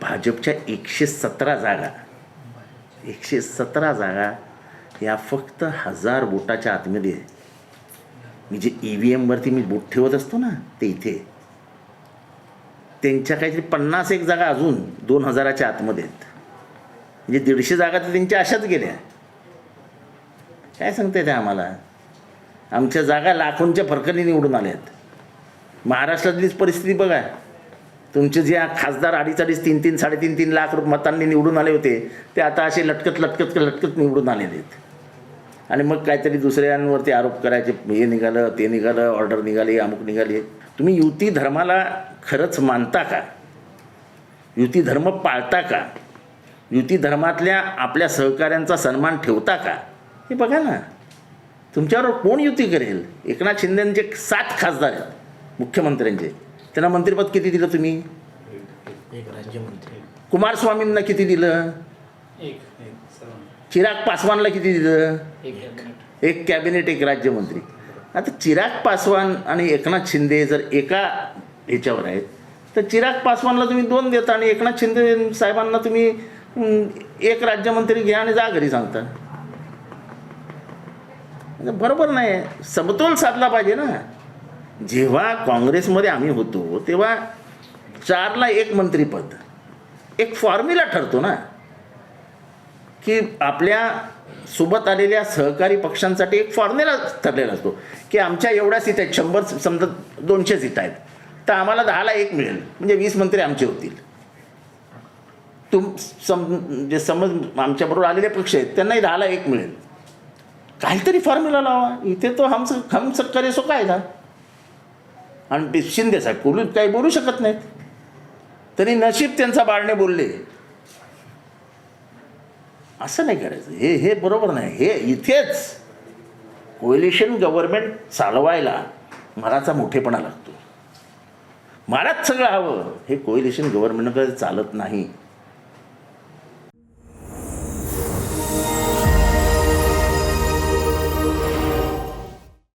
भाजपच्या एकशे सतरा जागा. एकशे सतरा जागा या फक्त हजार बोटाच्या आतमध्ये मी जे ई व्ही एमवरती मी बोट ठेवत असतो ना ते इथे. त्यांच्या काहीतरी पन्नास एक जागा अजून दोन हजाराच्या आतमध्ये आहेत. म्हणजे दीडशे जागा तर त्यांच्या अशाच गेल्या. काय सांगता येते आम्हाला? आमच्या जागा लाखोंच्या फरकाने निवडून आल्या आहेत महाराष्ट्रातलीच परिस्थिती बघा. तुमचे जे खासदार अडीच अडीच तीन तीन साडेतीन तीन लाख रुप मतांनी निवडून आले होते ते आता असे लटकत लटकत लटकत निवडून आलेले आहेत. आणि मग काहीतरी दुसऱ्यांवरती आरोप करायचे हे निघालं ते निघालं ऑर्डर निघाली अमुक निघाली. तुम्ही युती धर्माला खरंच मानता का? युती धर्म पाळता का? युती धर्मातल्या आपल्या सहकाऱ्यांचा सन्मान ठेवता का? हे बघा ना. तुमच्यावर कोण युती करेल? एकनाथ शिंदेचे सात खासदार आहेत मुख्यमंत्र्यांचे. त्यांना मंत्रिपद किती दिलं तुम्ही? कुमारस्वामींना किती दिलं? एक चिराग पासवानला किती दिलं? एक कॅबिनेट. एक राज्यमंत्री. आता चिराग पासवान आणि एकनाथ शिंदे जर एका ह्याच्यावर आहेत तर चिराग पासवानला तुम्ही दोन देता आणि एकनाथ शिंदे साहेबांना तुम्ही एक राज्यमंत्री घ्या आणि जा घरी सांगता. बरोबर नाही. समतोल साधला पाहिजे ना. जेव्हा काँग्रेसमध्ये आम्ही होतो तेव्हा चारला एक मंत्रीपद एक फॉर्म्युला ठरतो ना की आपल्यासोबत आलेल्या सहकारी पक्षांसाठी एक फॉर्म्युला ठरलेला असतो की आमच्या एवढ्या सीट आहेत शंभर समजा दोनशे सीट आहेत तर आम्हाला दहाला एक मिळेल म्हणजे वीस मंत्री आमचे होतील. तुम सम जे समज आमच्याबरोबर आलेले पक्ष आहेत त्यांनाही दहाला एक मिळेल. काहीतरी फॉर्म्युला लावा इथे तो हम हम करे सो काय ना. आणि ते शिंदे साहेब बोलू काही बोलू शकत नाहीत. तरी नशीब त्यांचा बाळणे बोलले. असं नाही करायचं. हे हे बरोबर नाही. हे इथेच कोलिशन गव्हर्नमेंट चालवायला मराचा मोठेपणा लागतो. मलाच सगळं हवं. हे कोएलिशन गव्हर्नमेंटकडे चालत नाही.